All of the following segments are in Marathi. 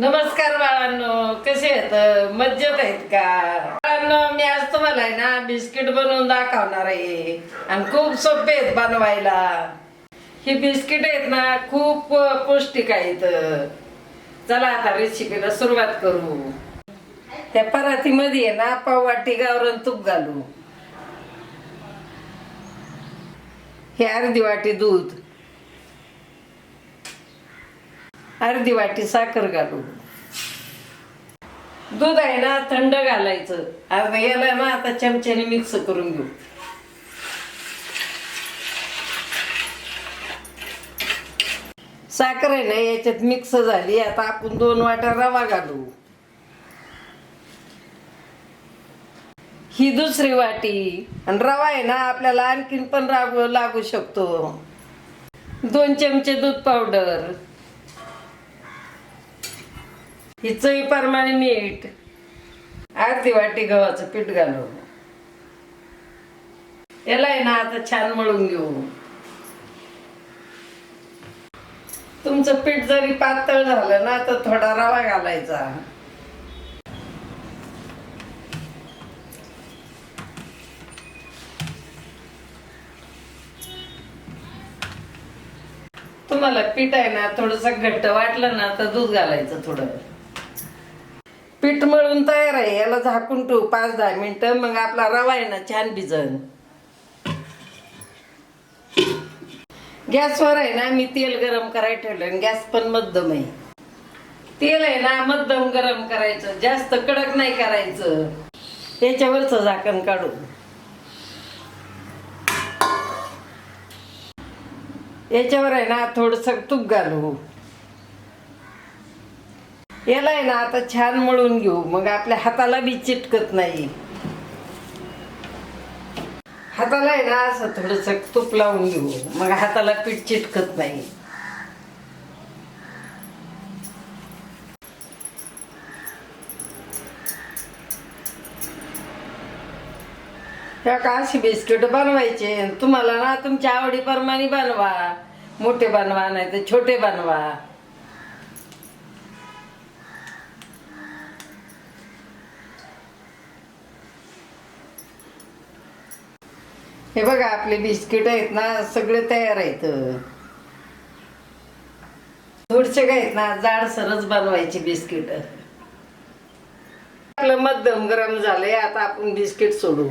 नमस्कार बाळांनो कसे आहेत? मज्जेत आहेत का? बाळांनो मी आज तुम्हाला आहे ना बिस्किट बनवून दाखवणार आहे. आणि खूप सोपे आहेत बनवायला. ही बिस्किट आहेत ना खूप पौष्टिक आहेत. चला आता रेसिपीला सुरुवात करू. त्या परातीमध्ये आहे ना पाववाटी गावरण तूप घालू. हे अर्धी वाटी दूध. अर्धी वाटी साखर घालू दूध आहे ना थंड घालायचं. आणि याला ना आता चमच्याने मिक्स करून घेऊ. साखर आहे ना याच्यात मिक्स झाली. आता आपण दोन वाट्या रवा घालू. ही दुसरी वाटी. आणि रवा आहे ना आपल्याला आणखीन पण राग लागू शकतो. दोन चमचे दूध पावडर ही परमाने मीठ अर्धी वाटी गव्हाचं पीठ घालू याला आहे ना आता छान मळून घेऊ. तुमचं पीठ जरी पातळ झालं ना तर थोडा रवा घालायचा. तुम्हाला पीठ आहे ना थोडस घट्ट वाटलं ना तर दूध घालायचं थोडं. पीठ मळून तयार आहे याला झाकून ठेवू पाच दहा मिनटं मग आपला रवा आहे ना छान भिजन. गॅसवर आहे ना मी तेल गरम करायला ठेवलं आणि गॅस पण मध्यम आहे. तेल आहे ना मध्यम गरम करायचं जास्त कडक नाही करायचं. याच्यावरचं झाकण काढू याच्यावर आहे ना थोडस तूप घालू. याला आहे ना आता छान मळून घेऊ. मग आपल्या हाताला बी चिटकत नाही. हाताला आहे ना असं थोडस तूप लावून घेऊ. मग हाताला पीठ चिटकत नाही. का अशी बिस्किट बनवायचे? तुम्हाला ना तुमच्या आवडीप्रमाणे बनवा. मोठे बनवा नाही तर छोटे बनवा. हे बघा आपले बिस्किट आहेत ना सगळे तयार आहेत. थोडसे काय आहेत ना जाड सरस बनवायचे बिस्किट. आपलं मध्यम गरम झालंय आता आपण बिस्किट सोडू.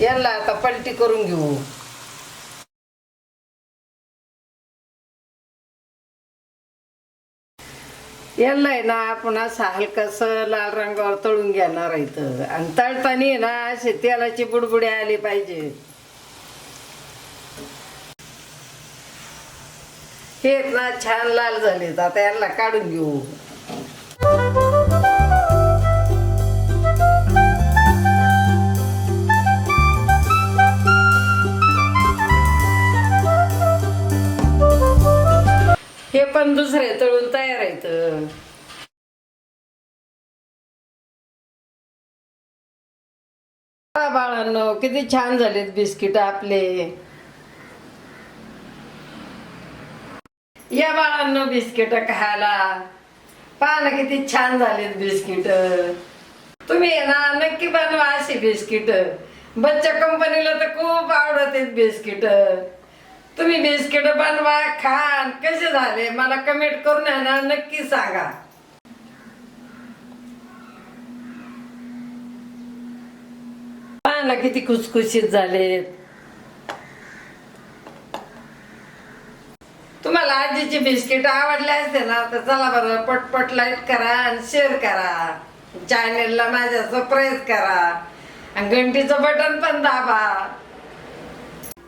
याला आता पलटी करून घेऊ. याला आहे ना आपण असं हलकस लाल रंगावर तळून घेणार इथं. आणि तळताना आहे ना असे तेलाची बुडबुडे आली पाहिजे. हे ना छान लाल झालेत. आता यांना काढून घेऊ. पण दुसरे तळून तयार आहेत. बाळांनो किती छान झालेत बिस्किट आपले. या बाळांनो बिस्किट खायला. पाहा ना किती छान झालेत बिस्किट. तुम्ही ना नक्की बनवा अशी बिस्किट. बच्चा कंपनीला तर खूप आवडत आहेत बिस्किट. तुम्ही बिस्किट बनवा खान. कसे झाले? मला कमेंट करून आहे ना नक्की सांगा. पहा ना किती खुसखुशीत झालेत तुम्हाला आजीची बिस्किट आवडले असते ना तर चला बरं पटपट लाईक करा आणि शेअर करा. चॅनेलला माझ्या सबस्क्राईब करा. आणि घंटीचं बटन पण दाबा.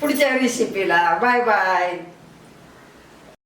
पुढच्या रेसिपीला बाय बाय